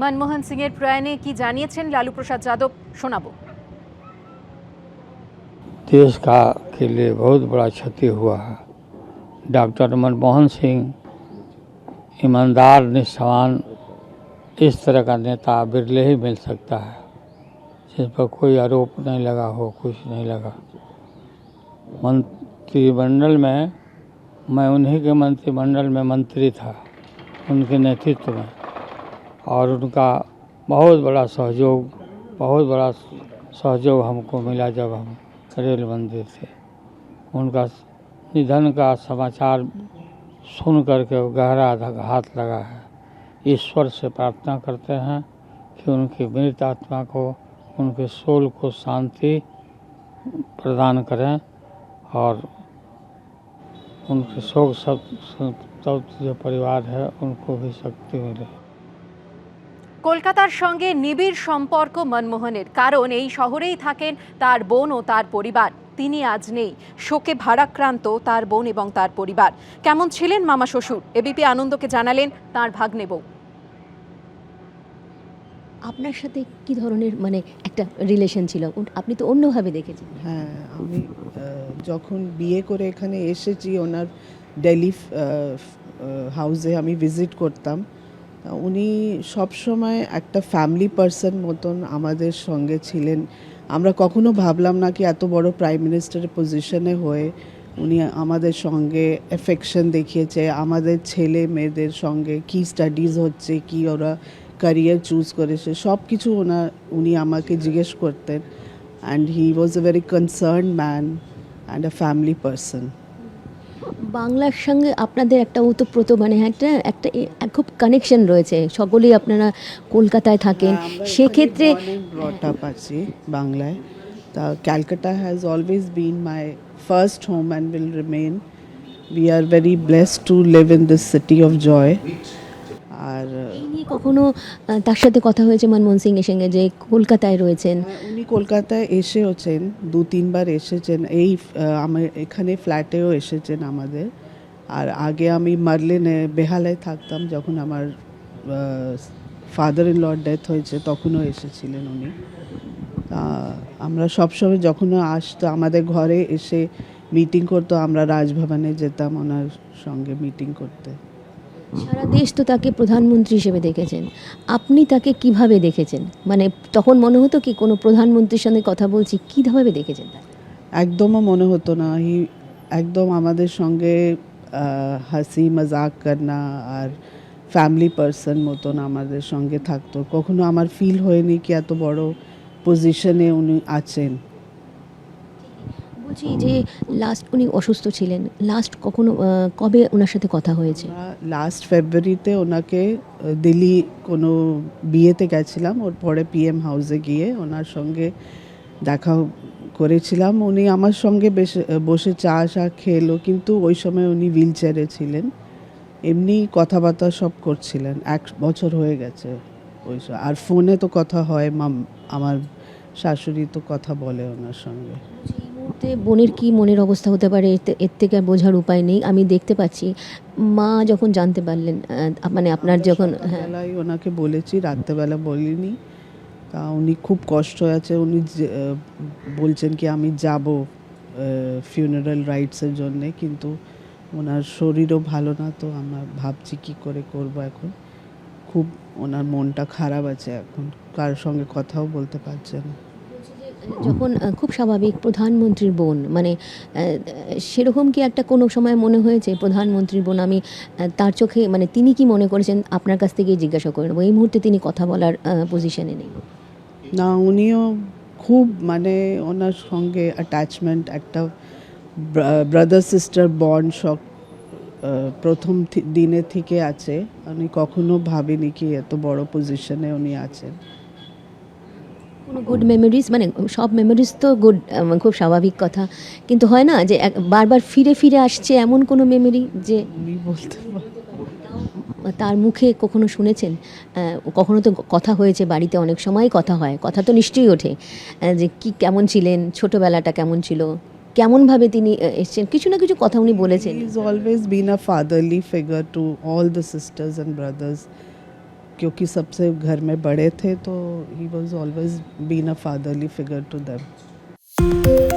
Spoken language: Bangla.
মনমোহন সিং এর প্রয়াণে কি জানিয়েছেন লালু প্রসাদ যাদব শোনাবো देश का के लिए बहुत बड़ा क्षति हुआ है डॉक्टर मनमोहन सिंह ईमानदार निष्ठावान इस तरह का नेता बिरले ही मिल सकता है जिस पर कोई आरोप नहीं लगा हो कुछ नहीं लगा मंत्रिमंडल में मैं उन्हीं के मंत्रिमंडल में मंत्री था उनके नेतृत्व में और उनका बहुत बड़ा सहयोग, बहुत बड़ा सहयोग हमको मिला जब हम रेल मंदिर थे उनका निधन का समाचार सुन करके गहरा आघात लगा है। ईश्वर से प्रार्थना करते हैं कि उनकी मृत आत्मा को, उनके सोल को शांति प्रदान करें और उनके शोक सब जो परिवार है, उनको भी शक्ति मिले। কলকাতার সঙ্গে নিবিড় সম্পর্ক মনমোহনের কারণ এই শহরেই থাকেন তার বোন ও তার পরিবার। তিনি আজ নেই। শোকে ভারাক্রান্ত তার বোন এবং তার পরিবার। কেমন ছিলেন মামা শ্বশুর? এবিপি আনন্দকে জানালেন তার ভাগ্নে বউ। আপনার সাথে কি ধরনের মানে একটা রিলেশন ছিল? আপনি তো অন্যভাবে দেখেছেন। হ্যাঁ আমি যখন বিয়ে করে এখানে এসেছি ওনার ডেলি হাউসে আমি ভিজিট করতাম। উনি সবসময় একটা ফ্যামিলি পার্সন মতন আমাদের সঙ্গে ছিলেন। আমরা কখনো ভাবলাম না কি এত বড় প্রাইম মিনিস্টারের পজিশনে হয়ে উনি আমাদের সঙ্গে এফেকশন দেখিয়েছে, আমাদের ছেলে মেয়েদের সঙ্গে কি স্টাডিজ হচ্ছে, কি ওরা ক্যারিয়ার চুজ করেছে সব কিছু ওনার উনি আমাকে জিজ্ঞেস করতেন। And he was a very concern man and a family person বাংলার সঙ্গে আপনাদের একটা ওতপ্রোত মানে একটা একটা খুব কানেকশন রয়েছে। সকলেই আপনারা কলকাতায় থাকেন। সেক্ষেত্রে আপ আছি বাংলায়। তা Calcutta has always been my first home and will remain we are very blessed to live in this city of joy আর এই নিয়ে কখনো তার সাথে কথা হয়েছে মনমোহন সিং এর সঙ্গে যে কলকাতায় রয়েছেন? হ্যাঁ, উনি কলকাতায় এসেওছেন দু তিনবার এসেছেন। এই আমার এখানে ফ্ল্যাটেও এসেছেন আমাদের। আর আগে আমি মার্লেনে বেহালায় থাকতাম যখন আমার ফাদার ইন লর ডেথ হয়েছে তখনও এসেছিলেন উনি। আমরা সবসময় যখনও আসতো আমাদের ঘরে এসে মিটিং করতো আমরা রাজভবনে যেতাম ওনার সঙ্গে মিটিং করতে। সারা দেশ তো তাকে প্রধানমন্ত্রী হিসেবে দেখেছেন। আপনি তাকে কীভাবে দেখেছেন? মানে তখন মনে হতো কি কোনো প্রধানমন্ত্রীর সঙ্গে কথা বলছি, কীভাবে দেখেছেন একদমও মনে হতো না। একদম আমাদের সঙ্গে হাসি মজাক করনা আর ফ্যামিলি পার্সন মতন আমাদের সঙ্গে থাকতো। কখনো আমার ফিল হয়নি কি এত বড় পজিশনে উনি আছেন। বলছি যে লাস্ট উনি অসুস্থ ছিলেন। লাস্ট কখনো কবে ওনার সাথে কথা হয়েছে? লাস্ট ফেব্রুয়ারিতে ওনাকে দিল্লি কোনো বিয়েতে গেছিলাম। ওর পরে পিএম হাউসে গিয়ে ওনার সঙ্গে দেখা করেছিলাম। উনি আমার সঙ্গে বেশ- বসে চা চা খেলো কিন্তু ওই সময় উনি হুইল চেয়ারে ছিলেন। এমনি কথাবার্তা সব করছিলেন। এক বছর হয়ে গেছে ওই আর ফোনে তো কথা হয় মাম আমার শাশুড়ি তো কথা বলে ওনার সঙ্গে। মুহূর্তে বোনের কি মনের অবস্থা হতে পারে এর থেকে আর বোঝার উপায় নেই। আমি দেখতে পাচ্ছি মা যখন জানতে পারলেন মানে আপনার যখন হ্যাঁ। ওনাকে বলেছি রাত্রেবেলা বলিনি। তা উনি খুব কষ্ট আছে উনি যে- বলছেন কি আমি যাব ফিউনারাল রাইটসের জন্যে। কিন্তু ওনার শরীরও ভালো না তো আমরা ভাবছি কি করে করব এখন। খুব ওনার মনটা খারাপ আছে এখন কার সঙ্গে কথাও বলতে পারছে না। যখন খুব স্বাভাবিক প্রধানমন্ত্রীর বোন মানে সেরকম কি একটা কোনো সময় মনে হয়েছে প্রধানমন্ত্রীর বোন? আমি তার চোখে মানে তিনি কি মনে করেছেন আপনার কাছ থেকেই জিজ্ঞাসা করে নেব? এই মুহূর্তে তিনি কথা বলার পজিশনে নেই। না, উনিও খুব মানে ওনার সঙ্গে অ্যাটাচমেন্ট একটা ব্রাদার সিস্টার বন্ড সব প্রথম দিনে থেকে আছে। উনি কখনো ভাবেনি কি এত বড় পজিশনে উনি আছেন। কোনো গুড মেমোরিজ মানে সব মেমোরিজ তো গুড খুব স্বাভাবিক কথা কিন্তু হয় না যে এক- বারবার ফিরে ফিরে আসছে এমন কোনো মেমোরি যে উনি বলতে পারেন তার মুখে কখনো শুনেছেন আহ, কখনো তো কথা হয়েছে বাড়িতে অনেক সময় কথা হয় কথা তো নিশ্চয়ই ওঠে আহ, যে কি কেমন ছিলেন ছোটবেলাটা কেমন ছিল কেমনভাবে তিনি আহ, এসছেন কিছু না কিছু কথা উনি বলেছেন He's always been a fatherly figure to all the sisters and brothers. क्योंकि सबसे घर में बड़े थे तो he was always been a fatherly figure to them.